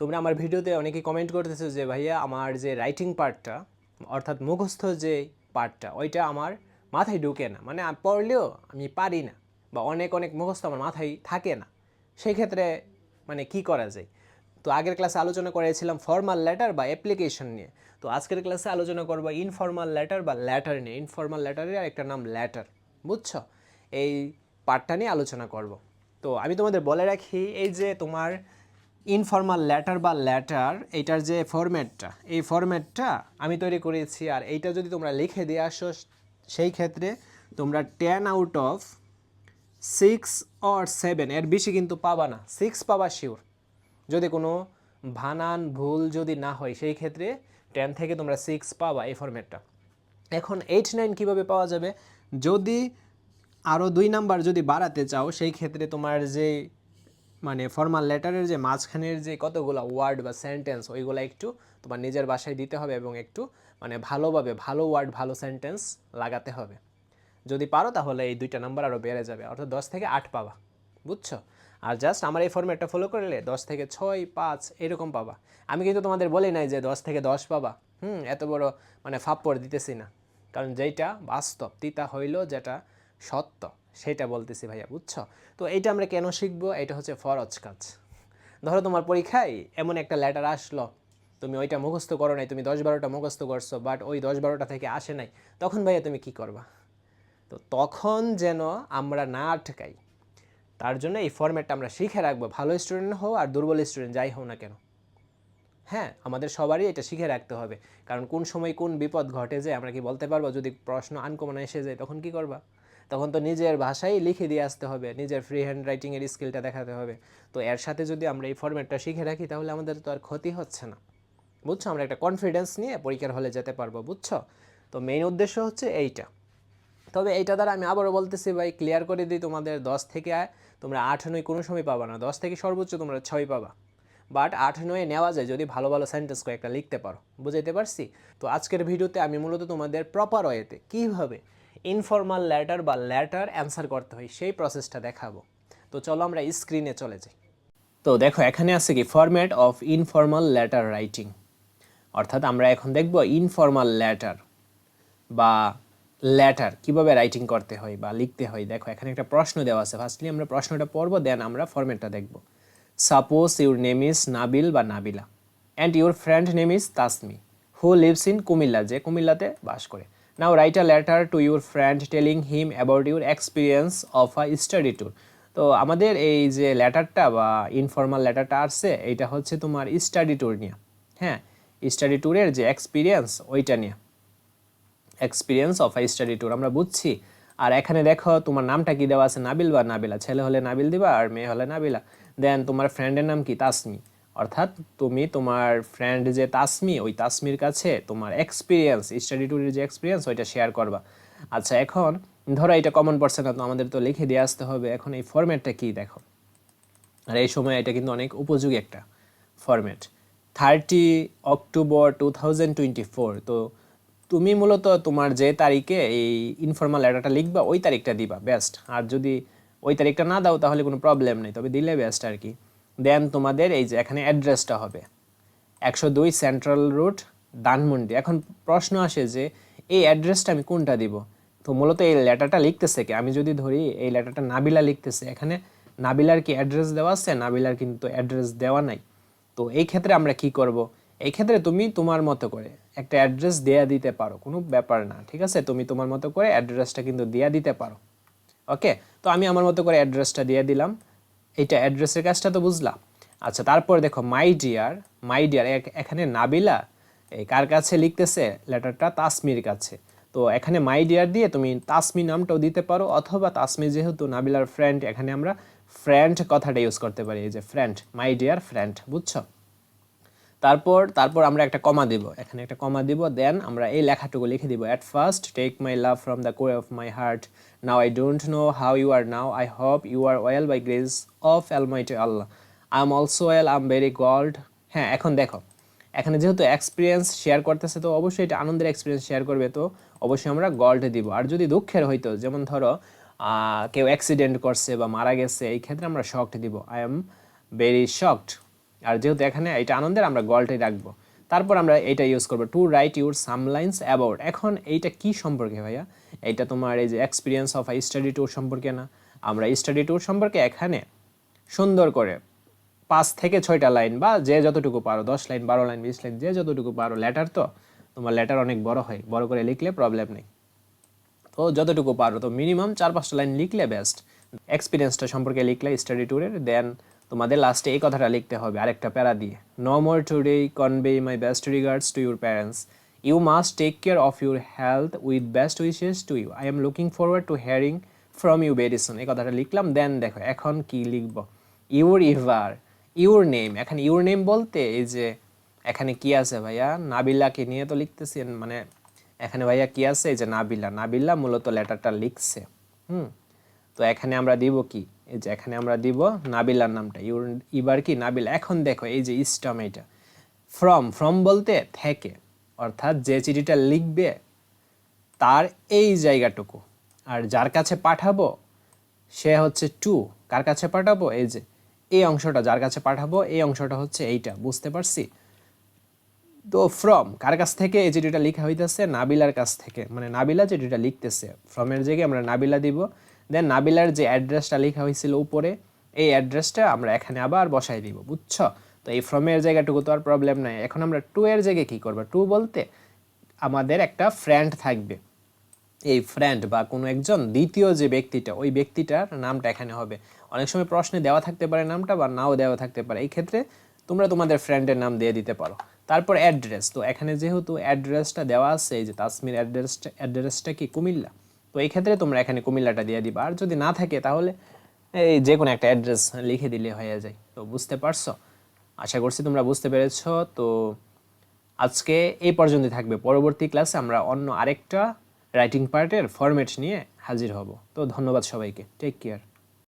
তোমরা আমার ভিডিওতে অনেকে কমেন্ট করতেছো যে, ভাইয়া, আমার যে রাইটিং পার্টটা অর্থাৎ মুখস্থ যে পার্টটা ওইটা আমার মাথায় ঢুকে না। মানে পড়লেও আমি পারি না বা অনেক অনেক মুখস্থ আমার মাথায় থাকে না। সেই ক্ষেত্রে মানে কি করা যায়? তো আগের ক্লাসে আলোচনা করেছিলাম ফর্মাল লেটার বা অ্যাপ্লিকেশন নিয়ে। তো আজকের ক্লাসে আলোচনা করব ইনফর্মাল লেটার বা ল্যাটার নিয়ে। ইনফর্মাল লেটারের একটা নাম ল্যাটার বুঝছ? এই পার্টটা নিয়ে আলোচনা করব। তো আমি তোমাদের বলে রাখি, এই যে তোমার ইনফর্মাল লেটার বা ল্যাটার এইটার যে ফরম্যাটটা এই ফরম্যাটটা আমি তৈরি করেছি। আর এইটা যদি তোমরা লিখে দিয়ে আসো, সেই ক্ষেত্রে তোমরা ten out of six or seven এর বেশি কিন্তু পাবা না। সিক্স পাবা শিওর যদি কোনো ভানান, ভুল যদি না হয়, সেই ক্ষেত্রে টেন থেকে তোমরা সিক্স পাবা এই ফরম্যাটটা এখন এইট নাইন কীভাবে পাওয়া যাবে? যদি আরও দুই নাম্বার যদি বাড়াতে চাও, সেই ক্ষেত্রে তোমার যে মানে ফর্মাল লেটারের যে মাঝখানের যে কতগুলো ওয়ার্ড বা সেন্টেন্স ওইগুলো একটু তোমার নিজের বাসায় দিতে হবে এবং একটু মানে ভালোভাবে ভালো ওয়ার্ড ভালো সেন্টেন্স লাগাতে হবে। যদি পারো তাহলে এই দুইটা নাম্বার আরও বেড়ে যাবে, অর্থাৎ দশ থেকে আট পাবা, বুঝছ? আর জাস্ট আমার এই ফর্ম্যাটটা ফলো করলে দশ থেকে ছয়, পাঁচ এরকম পাবা। আমি কিন্তু তোমাদের বলি নাই যে দশ থেকে দশ পাবা। হুম, এত বড় মানে ফাপ্পড় দিতেছি না। কারণ যেইটা বাস্তব, তিতা হইল যেটা সত্য। সেটা বলতেছি ভাইয়া, বুঝছ? তো এটা আমরা কেন শিখব? এটা হচ্ছে ফরজ কাজ। ধরো তোমার পরীক্ষায় এমন একটা লেটার আসলো, তুমি ওইটা মুখস্থ করো নাই, তুমি দশ বারোটা মুখস্থ করছ বাট ওই দশ বারোটা থেকে আসে নাই, তখন ভাইয়া তুমি কি করবা? তো তখন যেন আমরা না আটকাই, তার জন্য এই ফর্ম্যাটটা আমরা শিখে রাখব, ভালো স্টুডেন্ট হও আর দুর্বল স্টুডেন্ট যাই হও না কেন। হ্যাঁ আমাদের সবারই এটা শিখে রাখতে হবে, কারণ কোন সময় কোন বিপদ ঘটে যায় আমরা কি বলতে পারব? যদি প্রশ্ন আনকমন এসে যায়, তখন কি করবা? তখন তো নিজের ভাষায় লিখে দিয়ে আসতে হবে, নিজের ফ্রি হ্যান্ড রাইটিংয়ের স্কিলটা দেখাতে হবে। তো এর সাথে যদি আমরা এই ফর্ম্যাটটা শিখে রাখি, তাহলে আমাদের তো আর ক্ষতি হচ্ছে না। বুঝছ? আমরা একটা কনফিডেন্স নিয়ে পরীক্ষার হলে যেতে পারব, বুঝছ? তো মেইন উদ্দেশ্য হচ্ছে এইটা। তবে এইটা দ্বারা আমি আবারও বলতেছি ভাই ক্লিয়ার করে দিই তোমাদের, দশ থেকে তোমরা আট নয় কোনো সময় পাবা না। দশ থেকে সর্বোচ্চ তোমরা ছয় পাবা। বাট আট নয়ে নেওয়া যায় যদি ভালো ভালো সেন্টেন্স কয়েকটা লিখতে পারো। বুঝাইতে পারছি? তো আজকের ভিডিওতে আমি মূলত তোমাদের প্রপার ওয়েতে কীভাবে ইনফর্মাল লেটার বা লেটার অ্যান্সার করতে হয়, সেই প্রসেসটা দেখাবো। তো চলো আমরা স্ক্রিনে চলে যাই। তো দেখো, এখানে আছে কি format of informal letter writing অর্থাৎ আমরা এখন দেখব ইনফর্মাল লেটার বা লেটার কীভাবে রাইটিং করতে হয় বা লিখতে হয়। দেখো, এখানে একটা প্রশ্ন দেওয়া আছে। ফার্স্টলি আমরা প্রশ্নটা পড়ব দেন আমরা ফরম্যাটটা দেখব। Suppose your name is Nabil বা Nabila and your friend name is Tasmi who lives in Comilla যে কুমিল্লাতে বাস করে। Now write a letter to your friend telling him about your experience of a study tour তো আমাদের এই যে লেটারটা বা ইনফর্মাল লেটারটা আসছে, এইটা হচ্ছে তোমার স্টাডি ট্যুর নিয়ে। হ্যাঁ স্টাডি ট্যুরের যে এক্সপিরিয়েন্স ওইটা নিয়ে। Experience of a study tour আমরা বুঝছি। আর এখানে দেখো তোমার নামটা কি দেওয়া আছে? নাবিল বা নাবিলা। ছেলে হলে নাবিল দিবা আর মেয়ে হলে নাবিলা। দেন তোমার ফ্রেন্ডের নাম কি? তাসমি। অর্থাৎ তুমি তোমার ফ্রেন্ড যে তাসমি, ওই তাসমির কাছে তোমার এক্সপিরিয়েন্স স্টাডি ট্যুরের যে এক্সপিরিয়েন্স ওইটা শেয়ার করবা। আচ্ছা এখন ধরো এটা কমন পড়ছে না তো আমাদের তো লিখে দিয়ে আসতে হবে, এখন এই ফরম্যাটটা কি দেখো? আর এই সময় এটা কিন্তু অনেক উপযোগী একটা format thirty October two thousand twenty four তো তুমি মূলত তোমার যে তারিখে এই ইনফর্মাল লেটারটা লিখবা, ওই তারিখটা দিবা বেস্ট আর যদি ওই তারিখটা না দাও, তাহলে কোনো প্রবলেম নেই, তবে দিলে বেস্ট আর কি। দেন তোমাদের এই যে এখানে অ্যাড্রেসটা হবে। একশো দুই সেন্ট্রাল রুট ধানমন্ডি এখন প্রশ্ন আসে যে, এই অ্যাড্রেসটা আমি কোনটা দিব? তো মূলত এই লেটারটা লিখতেছে কি? আমি যদি ধরি, এই লেটারটা নাবিলা লিখতেছে। এখানে নাবিলার কি অ্যাড্রেস দেওয়া আছে? নাবিলার কিন্তু অ্যাড্রেস দেওয়া নাই। তো এই ক্ষেত্রে আমরা কি করব? এই ক্ষেত্রে তুমি তোমার মতো করে একটা অ্যাড্রেস দেয়া দিতে পারো। কোনো ব্যাপার না, ঠিক আছে? তুমি তোমার মতো করে অ্যাড্রেসটা কিন্তু দেয়া দিতে পারো। ওকে তো আমি আমার মতো করে অ্যাড্রেসটা দিয়ে দিলাম। এইটা অ্যাড্রেসের কাজটা তো বুঝলাম। আচ্ছা তারপরে দেখো মাই ডিয়ার মাই ডিয়ার এখানে নাবিলা এই কার কাছে লিখতেছে? লেটারটা তাসমির কাছে। তো এখানে মাই ডিয়ার দিয়ে তুমি তাসমি নামটাও দিতে পারো, অথবা তাসমি যেহেতু নাবিলার ফ্রেন্ড এখানে আমরা ফ্রেন্ড কথাটা ইউজ করতে পারি। এই যে ফ্রেন্ড মাই ডিয়ার ফ্রেন্ড বুঝছ? তারপর তারপর আমরা একটা কমা দিব। এখানে একটা কমা দিব দেন আমরা এই লেখাটুকু লিখে দিব। At first take my love from the core of my heart now I don't know how you are now I hope you are well by grace of almighty Allah I am also well I am very glad হ্যাঁ এখন দেখো। এখানে যেহেতু experience share করতেছে, তো অবশ্যই এটা আনন্দের এক্সপিরিয়েন্স শেয়ার করবে তো। অবশ্যই আমরা গল্ড দিব। আর যদি দুঃখের হইতো, যেমন ধরো কেউ অ্যাক্সিডেন্ট করছে বা মারা গেছে, এই ক্ষেত্রে আমরা শকড দিব। আই এম ভেরি শকড আর যেহেতু এখানে এটা আনন্দের, আমরা গলটাই রাখব। তারপর আমরা এটা ইউজ করব to write your some lines about এখন এইটা কি সম্পর্কে ভাইয়া? এইটা তোমার এই যে experience of I study tour সম্পর্কে না? আমরা স্টাডি ট্যুর সম্পর্কে এখানে সুন্দর করে পাঁচ থেকে ছয়টা লাইন বা যে যতটুকু পারো, দশ লাইন বারো লাইন বিশ লাইন যে যতটুকু পারো লেটার তো, তোমার লেটার অনেক বড় হয়, বড় করে লিখলে প্রবলেম নেই। তো যতটুকু পারো, তো মিনিমাম চার পাঁচটা লাইন লিখলে বেস্ট এক্সপিরিয়েন্সটা সম্পর্কে লিখলে স্টাডি ট্যুরের দেন তোমাদের লাস্টে এই কথাটা লিখতে হবে, আরেকটা প্যারা দিয়ে। No more today convey my best regards to your parents you must take care of your health with best wishes to you I am looking forward to hearing from you very soon এই কথাটা লিখলাম then দেখো, এখন কি লিখব? Your ever your name এখন your name বলতে এই যে, এখানে কি আছে ভাইয়া? নাবিলাকে নিয়ে তো লিখতেছেন মানে এখানে ভাইয়া কি আছে? এই যে নাবিলা নাবিলা মূলত লেটারটা লিখছে, হুম? তো এখানে আমরা দিব কি? এই যে এখানে আমরা দিব নাবিলার নামটা। ইবার কি? নাবিলা। এখন দেখো, এই যে ইস্টম এটা। ফ্রম ফ্রম বলতে থেকে। অর্থাৎ যে চিঠিটা লিখবে, তার এই জায়গাটুকু। আর যার কাছে পাঠাবো, সে হচ্ছে টু। কার কাছে পাঠাবো? এই যে, এই অংশটা যার কাছে পাঠাবো, এই অংশটা হচ্ছে এইটা। বুঝতে পারছি? তো ফ্রম, কার কাছ থেকে এই চিঠিটা লেখা হইতেছে? নাবিলার কাছ থেকে। মানে নাবিলা চিঠিটা লিখতেছে। ফ্রমের জায়গায় আমরা নাবিলা দিব। দেন নাবিলার যে অ্যাড্রেসটা লেখা হয়েছিল উপরে, এই অ্যাড্রেসটা আমরা এখানে আবার বসাই দিব, বুঝছ? তো এই ফ্রমের জায়গাটুকু তো আর প্রবলেম নাই। এখন আমরা টু এর জায়গায় কী করব? টু বলতে আমাদের একটা ফ্রেন্ড থাকবে। এই ফ্রেন্ড বা কোনো একজন দ্বিতীয় যে ব্যক্তিটা, ওই ব্যক্তিটার নামটা এখানে হবে। অনেক সময় প্রশ্নে দেওয়া থাকতে পারে নামটা বা নাও দেওয়া থাকতে পারে। এই ক্ষেত্রে তোমরা তোমাদের ফ্রেন্ডের নাম দিয়ে দিতে পারো। তারপর অ্যাড্রেস তো এখানে যেহেতু অ্যাড্রেসটা দেওয়া আছে, এই যে তাসমির অ্যাড্রেসটা অ্যাড্রেসটা কি কুমিল্লা? তো এই ক্ষেত্রে তোমরা এখানে কুমিল্লাটা দিয়ে দিবা। আর যদি না থাকে তাহলে এই যে কোনো একটা অ্যাড্রেস লিখে দিলে হয়ে যায়। তো বুঝতে পারছ? আশা করছি তোমরা বুঝতে পেরেছ। তো আজকে এই পর্যন্তই থাকবে। পরবর্তী ক্লাসে আমরা অন্য আরেকটা রাইটিং পার্টের ফরম্যাট নিয়ে হাজির হব। তো ধন্যবাদ সবাইকে। Take care